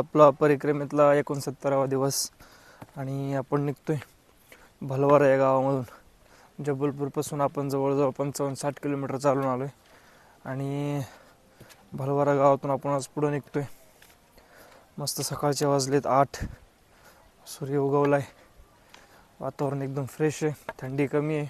आपला परिक्रमेतला एकोणसत्तरावा दिवस आणि आपण निघतोय भलवारा या गावामधून. जबलपूरपासून आपण जवळजवळ पंचावन्न साठ किलोमीटर चालून आलो आहे आणि भलवारा गावातून आपण आज पुढं निघतोय. मस्त सकाळचे वाजलेत आठ. सूर्य उगवला आहे वातावरण एकदम फ्रेश आहे. थंडी कमी आहे.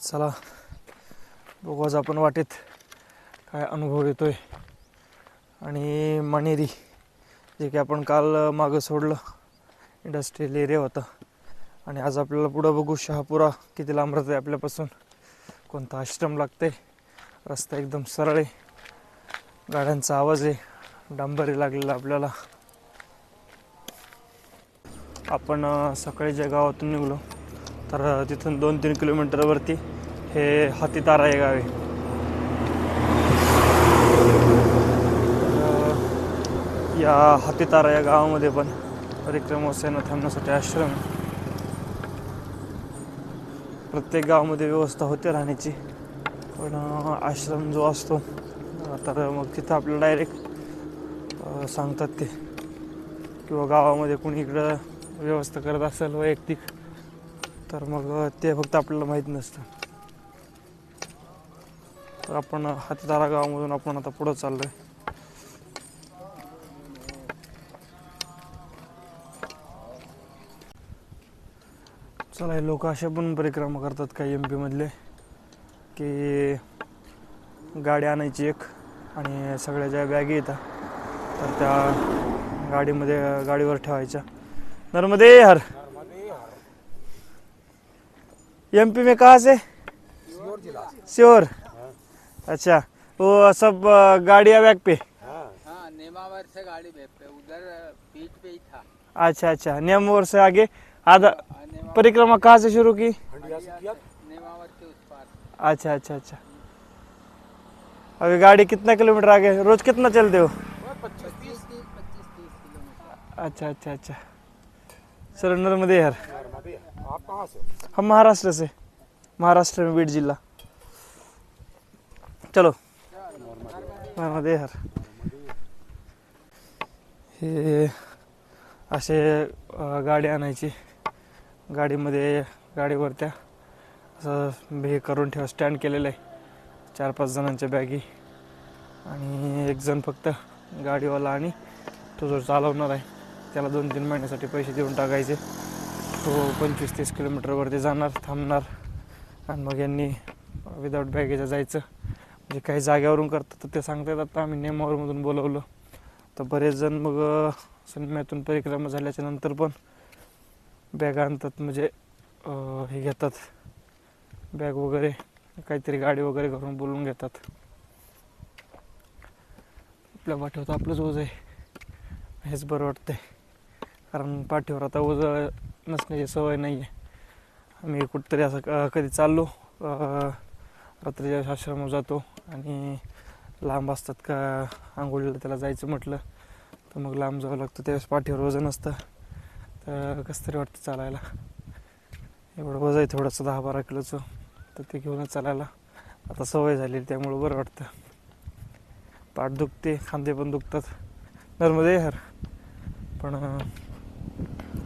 चला बघू आज आपण वाटेत काय अनुभव येतोय. आणि मणेरी जे की आपण काल मागं सोडलं. इंडस्ट्रियल एरिया होता. आणि आज आपल्याला पुढं बघू शहापुरा किती लांब राहते आपल्यापासून. कोणता आश्रम लागते रस्ता एकदम सरळ आहे. गाड्यांचा आवाज आहे. डांबरी लागलेला आपल्याला. आपण सकाळी ज्या गावातून निघलो तर तिथून दोन तीन किलोमीटरवरती हे हातीतारा हे गाव आहे. या हातीतारा या गावामध्ये पण परिक्रमोत्सवांना थांबण्यासाठी आश्रम प्रत्येक गावामध्ये व्यवस्था होते राहण्याची पण आश्रम जो असतो तर मग तिथं आपल्याला डायरेक्ट सांगतात ते. किंवा गावामध्ये कुणी इकडं व्यवस्था करत असेल वैयक्तिक तर मग ते फक्त आपल्याला माहीत नसतं. तर आपण हातदारा गावामधून आपण आता पुढं चाललो आहे चला हे लोक अशा पण परिक्रमा करतात काही एम मधले की गाडी आणायची एक आणि सगळ्या ज्या बॅगी येतात तर त्या गाडीमध्ये गाडीवर ठेवायच्या. नर्मदे हर. एम पी में कहाँ से? श्योर अच्छा वो सब गाड़ियाँ बैग पे? हाँ नेमावर से गाड़ी पे उधर बीच पे ही था। अच्छा अच्छा नेमोर से आगे आधा नेमावर परिक्रमा कहाँ से शुरू की? अच्छा अच्छा अच्छा। अभी गाड़ी कितना किलोमीटर आगे? रोज कितना चलते हो? पच्चीस तीस पच्चीस तीस किलोमीटर। अच्छा अच्छा अच्छा। सर नर्मदे यार आप कहाँ से हम महाराष्ट्र से। महाराष्ट्र में बीड जिला। चलो। नर्मदे यार हे असे अ, गाडी आणायची. गाडीमध्ये गाडीवर त्या असं हे करून ठेवा स्टँड केलेलं आहे. चार पाच जणांच्या बॅगी. आणि एक जण फक्त गाडीवाला आणि तो जो चालवणार आहे त्याला दोन तीन महिन्यासाठी पैसे देऊन टाकायचे. तो पंचवीस तीस किलोमीटरवरती जाणार थांबणार. आणि मग यांनी विदाऊट बॅगेचं जायचं. म्हणजे काही जाग्यावरून करतात तर ते सांगतात आता आम्ही नेमावरमधून बोलवलं. तर बरेच जण मग अं, सिनेमातून परिक्रमा झाल्याच्यानंतर पण बॅग आणतात म्हणजे हे घेतात. बॅग वगैरे काहीतरी गाडी वगैरे घरून बोलवून घेतात. आपल्या पाठीवर आपलंच ओझ आहे. हेच बरं वाटतंय. कारण पाठीवर आता ओझ नसण्याची सवय नाही आहे आम्ही कुठंतरी असं क- कधी चाललो रात्रीच्या आश्रम जातो आणि लांब असतात का आंघोळीला त्याला जायचं म्हटलं तर मग लांब जावं लागतं. त्यावेळेस पाठीवर वजन असतं कसं तरी वाटतं चालायला. एवढं वजन आहे थोडंसं दहा बारा किलोचं. तर ते घेऊनच चालायला. आता सवय झालेली त्यामुळं बरं वाटतं. पाठ दुखते खांदे पण दुखतात. नर्मदे हर. पण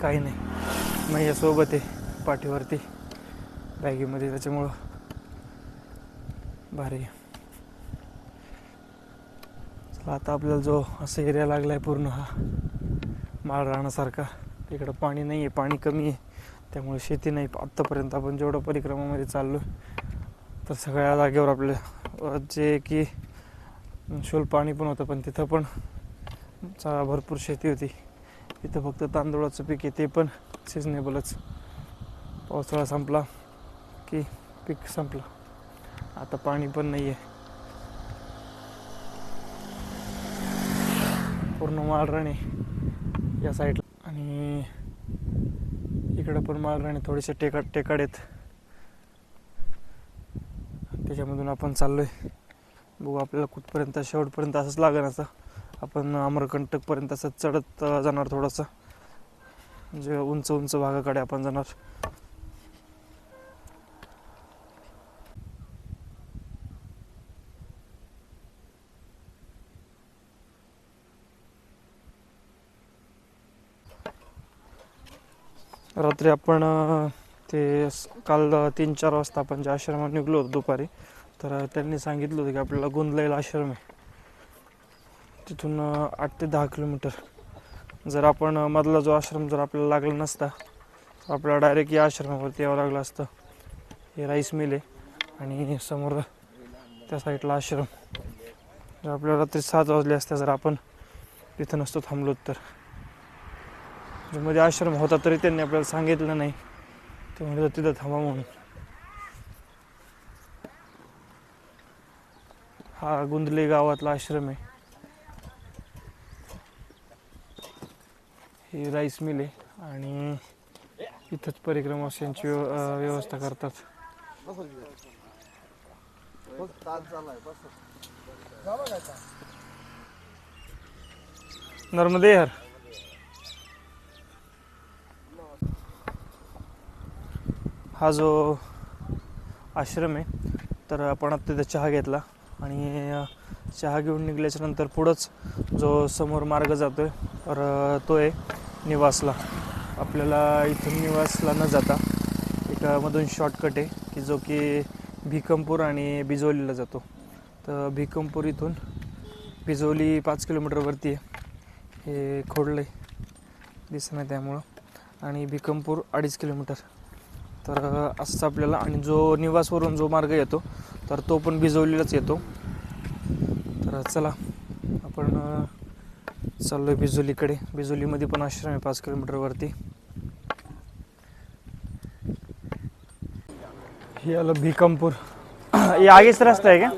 काही नाही. मैया सोबत आहे पाठीवरती. बॅगेमध्ये त्याच्यामुळं भारी चला आता आपल्याला जो असा एरिया लागला आहे पूर्ण हा माळ राहण्यासारखा इकडं पाणी नाही आहे पाणी कमी आहे. त्यामुळे शेती नाही. आत्तापर्यंत आपण जेवढं परिक्रमामध्ये चाललो तर सगळ्या जागेवर आपले जे की शोल पाणी पण होतं पण तिथं पण चा- भरपूर शेती होती. इथं फक्त तांदूळाचं पीक आहे ते पण सिजनेबलच पावसाळा संपला की पीक संपलं. आता पाणी पण नाही आहे पूर्ण माळराणे या साईडला आणि इकडं पण माळराणी थोडेसे टेका टेकाड आहेत. त्याच्यामधून आपण चाललोय. बघू आपल्याला कुठपर्यंत शेवटपर्यंत असंच लागेल असं आपण अमरकंटकपर्यंत असं चढत जाणार थोडंसं. म्हणजे उंच उंच भागाकडे आपण जाणार. रात्री आपण ते काल तीन चार वाजता आपण ज्या आश्रमात निघलो होतो दुपारी तर त्यांनी सांगितलं होतं की आपल्याला गोंदलेला आश्रम आहे. तिथून आठ ते दहा किलोमीटर. जर आपण मधला जो आश्रम जर आपल्याला लागला नसता तर आपल्याला डायरेक्ट या आश्रमावरती यावं लागलं असतं. हे राईस मिल आहे आणि समोर त्या साईडला आश्रम. जर आपल्याला रात्री सात वाजले असते जर आपण तिथं नसतो थांबलो तर. मध्ये आश्रम होता तरी त्यांनी आपल्याला सांगितलं नाही. ते म्हणत तिथं थांबा म्हणून. हा गुंदले गावातला आश्रम आहे. ही राईस मिल आहे आणि इथंच परिक्रमावासियांची व्यव- व्यवस्था करतात. नर्मदे हर हा जो आश्रम आहे तर आपण आता तिथे चहा घेतला आणि चहा घेऊन निघल्याच्या नंतर पुढंच जो समोर मार्ग जातोय तर तो आहे निवासला. आपल्याला इथून निवासला न जाता एका मधून शॉर्टकट आहे की जो की भिकमपूर आणि बिजोलीला जातो. तर भिकमपूर इथून बिजोली पाच किलोमीटरवरती आहे. हे खोडलं दिसत नाही त्यामुळं. आणि भिकमपूर अडीच किलोमीटर. तर अं, असंच आपल्याला आणि जो निवासवरून जो मार्ग येतो तर तो पण बिजवलीलाच येतो. तर चला आपण अं, चाललोय बिजोलीकडे बिजोलीमध्ये पण आश्रम आहे पाच किलोमीटरवरती. हे आलं भिकमपूर. ये आगे से रास्ता है क्या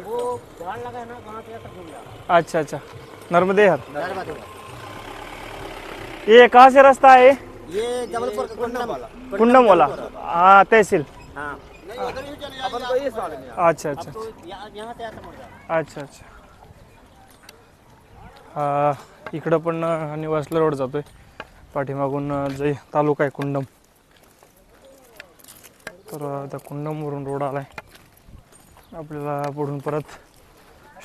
अच्छा अच्छा. नर्मदे हर ये कहाँ से रास्ता है ये जबलपुर का कुंडम. कुंडम वाला हाँ तहसील. हाँ. अपन को ये सवाल मेरा अच्छा अच्छा. यहाँ से आता अच्छा अच्छा. हा इकडं पण निवासला रोड जातोय. पाठीमागून जय तालुका आहे कुंडम. तर त्या कुंडमवरून रोड आलाय. आपल्याला पुढून परत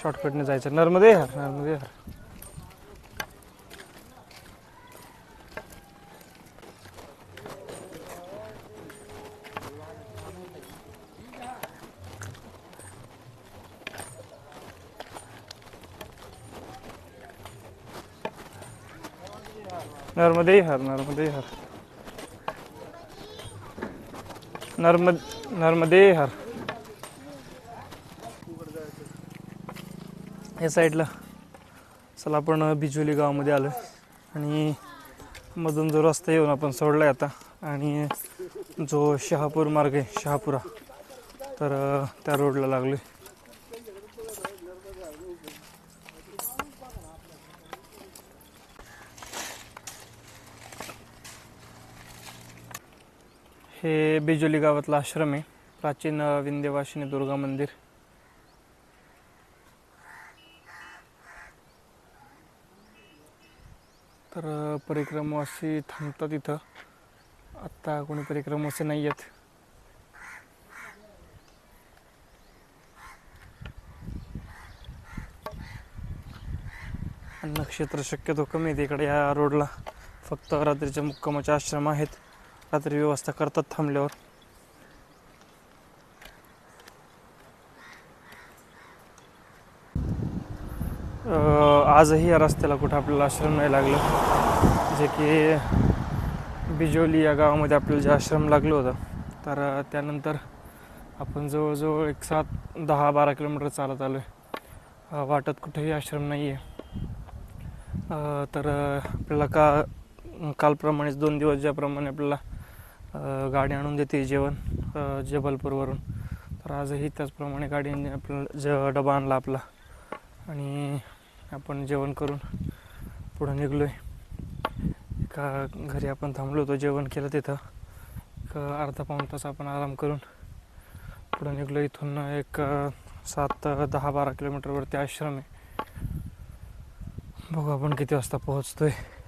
शॉर्टकटने जायचं. नर्मदे हर नर्मदे हर. नर्मदे हर नर्मदे हर. नर्मद नर्मदे हर. या साईडला चला आपण बिजुली गावामध्ये आलो आणि मधून जो रस्ता येऊन आपण सोडलाय आता आणि जो शहापूर मार्ग आहे शहापुरा तर त्या रोडला लागलोय. हे बिजोली गावातला आश्रम आहे. प्राचीन विंध्यवासिनी दुर्गा मंदिर. तर परिक्रमवासी थांबतात इथं. आत्ता कोणी परिक्रमवासी नाही आहेत नक्षत्र शक्यतो कमी आहे इकडे या रोडला फक्त रात्रीच्या मुक्कामाचे आश्रम आहेत. रात्री व्यवस्था करतात थांबल्यावर. आजही या रस्त्याला कुठं आपल्याला आश्रम नाही लागलं. जे की बिजोली या गावामध्ये आपल्याला जे आश्रम लागलं होतं. तर त्यानंतर आपण जवळजवळ एक सात दहा बारा किलोमीटर चालत आलो आहे वाटत कुठेही आश्रम नाही आहे तर आपल्याला का कालप्रमाणेच दोन दिवस ज्याप्रमाणे आपल्याला गाडी आणून देते जेवण जबलपूरवरून. तर आजही त्याचप्रमाणे गाडीने आपल्याला ज डबा आणला आपला. आणि आपण जेवण करून पुढं निघलो आहे एका घरी आपण थांबलो होतो जेवण केलं तिथं. एक अर्धा पाऊण तास आपण आराम करून पुढं निघलो इथून एक सात दहा बारा किलोमीटरवरती आश्रम आहे. बघू आपण किती वाजता पोहोचतो आहे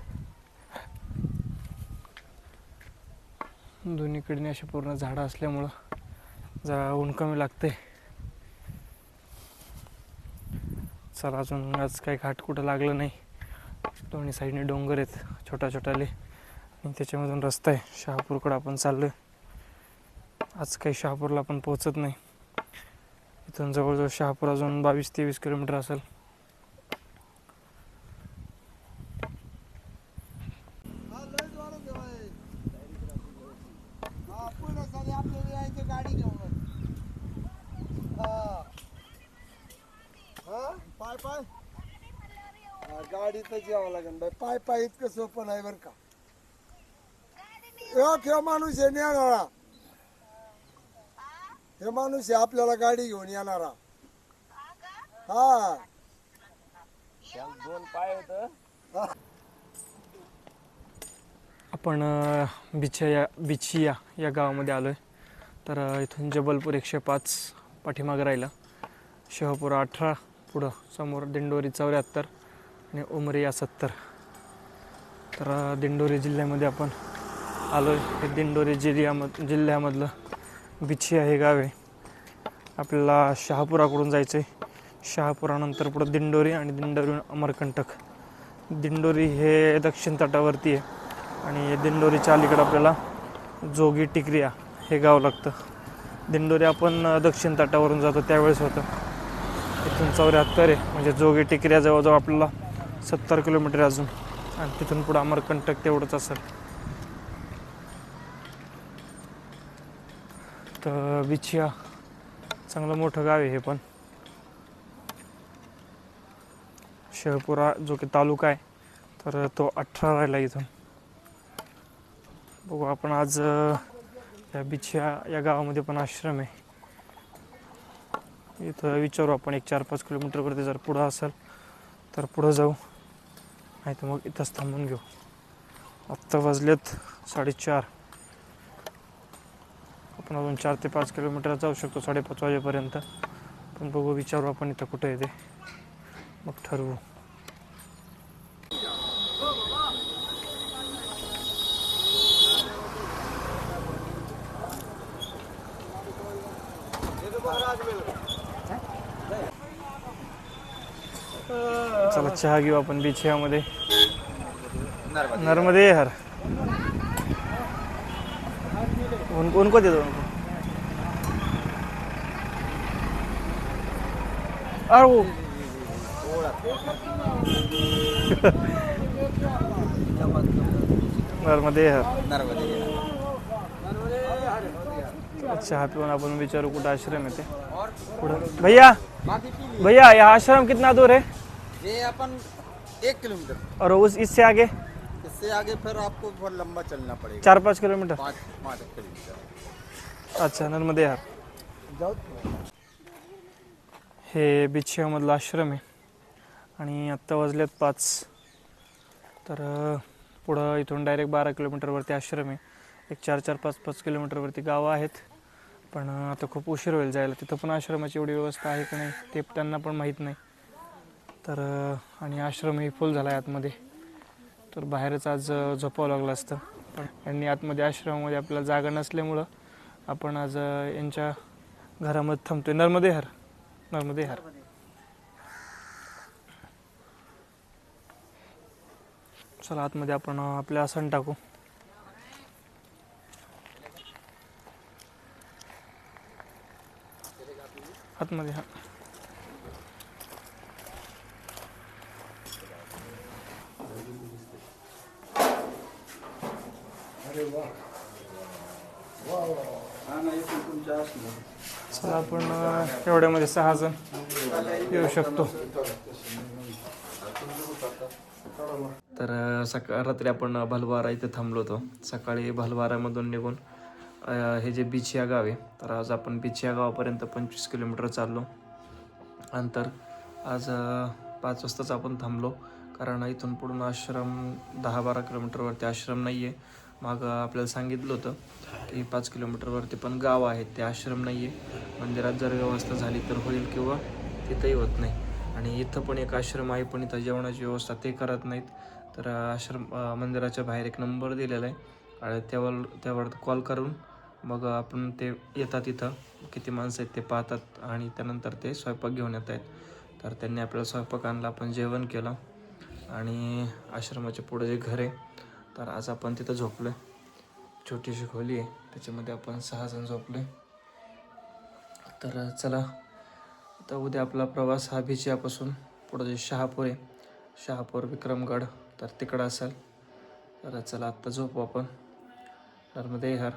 दोन्हीकडे अशी पूर्ण झाडं असल्यामुळं जरा ऊन कमी लागते चला अजून आज काही घाट कुठं लागलं नाही. दोन्ही साईडने डोंगर आहेत छोटा छोटाले आणि त्याच्यामधून रस्ता आहे शहापूरकडं आपण चाललो आज काही शहापूरला आपण पोहोचत नाही. इथून जवळजवळ शहापूर अजून बावीस तेवीस किलोमीटर असेल गाडी घेऊन पाय. पाय गाडीतच यावं लागेल बाई. पाय पाय इतकं सोपं नाही बरं का. हो किंवा माणूस आहे येणारा हे माणूस आहे आपल्याला गाडी घेऊन येणारा. हा. आपण अ, बिछ्या या बिछिया या गावामध्ये आलो आहे तर अ, इथून जबलपूर एकशे पाच पाठीमागं राहिलं. शहापूर अठरा पुढं समोर दिंडोरी चौऱ्याहत्तर आणि उमरी या सत्तर. तर दिंडोरी जिल्ह्यामध्ये आपण आलो आहे हे दिंडोरी जिल्ह्यामध जिल्ह्यामधलं बिछिया हे गाव आहे आपल्याला शहापुराकडून जायचं आहे शहापुरानंतर पुढं दिंडोरी आणि दिंडोरी अमरकंटक. दिंडोरी हे दक्षिण तटावरती आहे आणि दिंडोरीच्या अलीकडं आपल्याला जोगी टिकरिया हे गाव लागतं. दिंडोरी आपण दक्षिण तटावरून जातो त्यावेळेस होतं. इथून चौऱ्याहत्तर आहे. म्हणजे जोगी टेकऱ्या जवळजवळ आपल्याला सत्तर किलोमीटर अजून. आणि तिथून पुढं अमरकंटक तेवढंच असेल. तर बिछिया चांगलं मोठं गाव आहे हे पण. शहपुरा जो की तालुका आहे तर तो अठरा राहिला इथून. बघू आपण आज या बिछिया या गावामध्ये पण आश्रम आहे. इथं विचारू आपण एक चार पाच किलोमीटरवरती जर पुढं असेल तर पुढं जाऊ. नाही तर मग इथंच थांबून घेऊ. आत्ता वाजलेत साडेचार. आपण अजून चार ते पाच किलोमीटर जाऊ शकतो साडेपाच वाजेपर्यंत. पण बघू विचारू आपण इथं कुठं येते मग ठरवू. चला चहा घेऊ आपण बिछियामध्ये नर्मदे. हर. उन, उनको दे दो उनको अरे वो नर्मदे हर. चहा पिऊन आपण विचारू कुठं आश्रम आहे ते. पुढं भैया भैया यह आश्रम कितना दूर है ये अपन एक किलोमीटर। और उस इससे आगे? इससे आगे फिर आपको बहुत लंबा चलना पड़ेगा। चार पाच किलोमीटर? पाँच पाँच किलोमीटर। अच्छा नर्मदे यार। जाओ। हे बिछियामधलं आश्रम आहे आणि आत्ता वाजलेत पाच. तर पुढं इथून डायरेक्ट बारा किलोमीटरवरती आश्रम आहे. एक चार चार पाच पाच किलोमीटरवरती गावं आहेत. पण आता खूप उशीर होईल जायला. तिथं पण आश्रमाची एवढी व्यवस्था आहे की नाही ते त्यांना पण माहीत नाही. तर आणि आश्रमही फुल झाला आहे आतमध्ये. तर बाहेरच आज झोपावं लागलं असतं. पण यांनी आतमध्ये आश्रमामध्ये आपल्याला जागा नसल्यामुळं आपण आज यांच्या घरामध्ये थांबतोय. नर्मदे हर. नर्मदे हर. चला आतमध्ये आपण अं, आपले आसन टाकू. आतमध्ये हा चला आपण एवढ्यामध्ये सहा जण येऊ शकतो. तर सकाळ रात्री आपण भलवारा इथे थांबलो होतो. सकाळी भलवारामधून निघून हे जे बिछिया गाव आहे तर आज आपण बिछिया गावापर्यंत पंचवीस किलोमीटर चाललो. अंतर आज पाच वाजताच आपण थांबलो कारण इथून पुढून आश्रम दहा बारा किलोमीटरवरती आश्रम नाही आहे मग आपल्याला सांगितलं होतं की पाच किलोमीटरवरती पण गाव आहेत ते आश्रम नाही आहे मंदिरात जर व्यवस्था झाली तर होईल किंवा तिथंही होत नाही. आणि इथं पण एक आश्रम आहे पण इथं जेवणाची व्यवस्था ते करत नाहीत. तर आश्रम मंदिराच्या बाहेर एक नंबर दिलेला आहे. आणि त्यावर त्यावर कॉल करून मग आपण ते येतात इथं. किती माणसं आहेत ते पाहतात आणि त्यानंतर ते स्वयंपाक घेऊन येत आहेत. तर त्यांनी आपल्याला स्वयंपाक आणला आपण जेवण केलं. आणि आश्रमाच्या पुढे जे घर आहे तर आज आपण तिथं झोपलो आहे छोटीशी खोली आहे. त्याच्यामध्ये आपण सहा जण झोपलो आहे तर चला आता उद्या आपला प्रवास हा भिजियापासून पुढं जे शहापूर आहे शहापूर विक्रमगड तर तिकडं असेल. तर चला आत्ता झोपू आपण. नर्मदे हर.